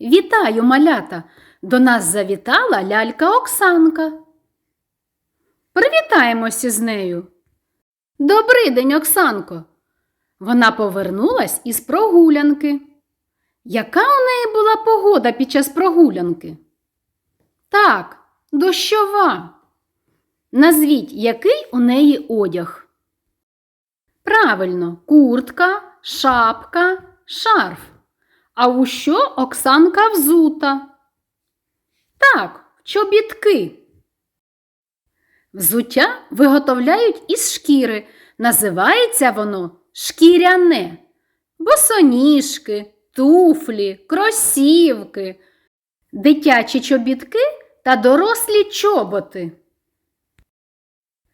Вітаю, малята! До нас завітала лялька Оксанка. Привітаємося з нею. Добрий день, Оксанко. Вона повернулась із прогулянки. Яка у неї була погода під час прогулянки? Так, дощова. Назвіть, який у неї одяг. Правильно, куртка, шапка, шарф. А у що Оксанка взута? Так, чобітки. Взуття виготовляють із шкіри. Називається воно шкіряне. Босоніжки, туфлі, кросівки, дитячі чобітки та дорослі чоботи.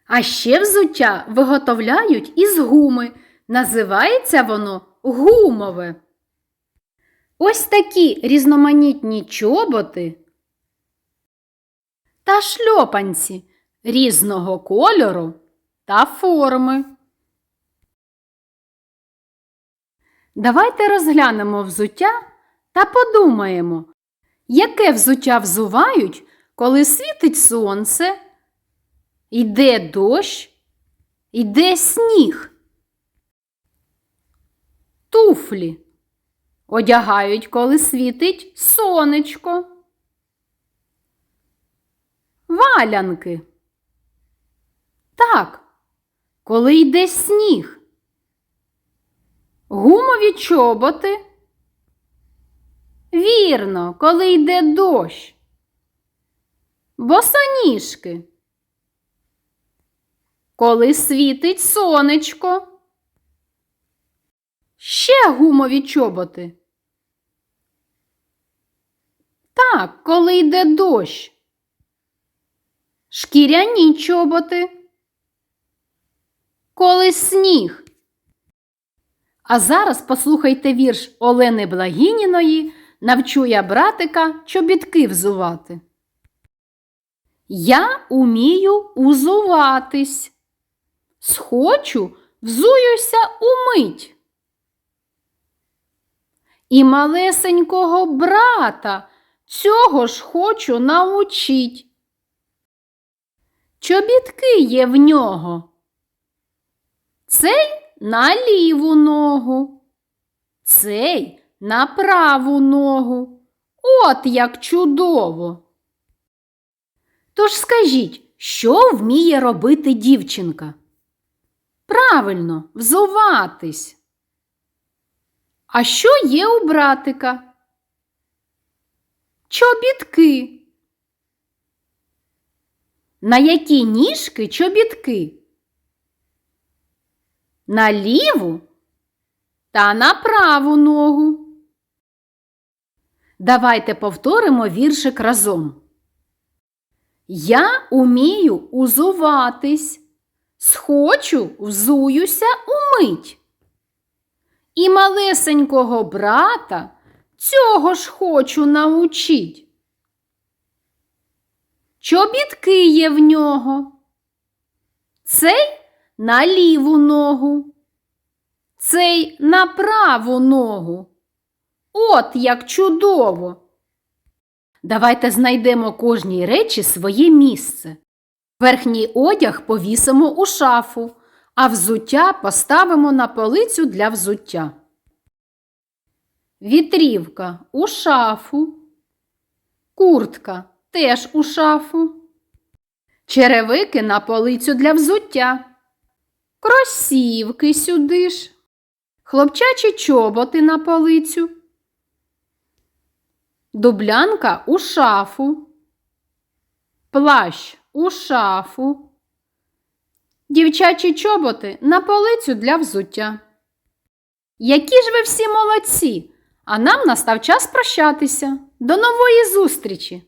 А ще взуття виготовляють із гуми. Називається воно гумове. Ось такі різноманітні чоботи та шльопанці різного кольору та форми. Давайте розглянемо взуття та подумаємо, яке взуття взувають, коли світить сонце, йде дощ, йде сніг. Туфлі одягають, коли світить сонечко. Валянки. Так, коли йде сніг. Гумові чоботи. Вірно, коли йде дощ. Босоніжки. Коли світить сонечко. Ще гумові чоботи. Так, коли йде дощ. Шкіряні чоботи. Коли сніг. А зараз послухайте вірш Олени Благініної Навчу я братика чобітки взувати. Я умію узуватись. Схочу, взуюся умить. І малесенького брата цього ж хочу научить. Чобітки є в нього. Цей на ліву ногу, цей на праву ногу. От як чудово. Тож скажіть, що вміє робити дівчинка? Правильно, взуватись. А що є у братика? Чобітки. На які ніжки чобітки? На ліву та на праву ногу. Давайте повторимо віршик разом. Я умію узуватись, схочу, взуюся умить. І малесенького брата цього ж хочу научить. Чобітки є в нього. Цей на ліву ногу, цей на праву ногу. От як чудово! Давайте знайдемо кожній речі своє місце. Верхній одяг повісимо у шафу, а взуття поставимо на полицю для взуття. Вітрівка у шафу, куртка теж у шафу, черевики на полицю для взуття, кросівки сюди ж, хлопчачі чоботи на полицю, дублянка у шафу, плащ у шафу, дівчачі чоботи на полицю для взуття. Які ж ви всі молодці! А нам настав час прощатися. До нової зустрічі!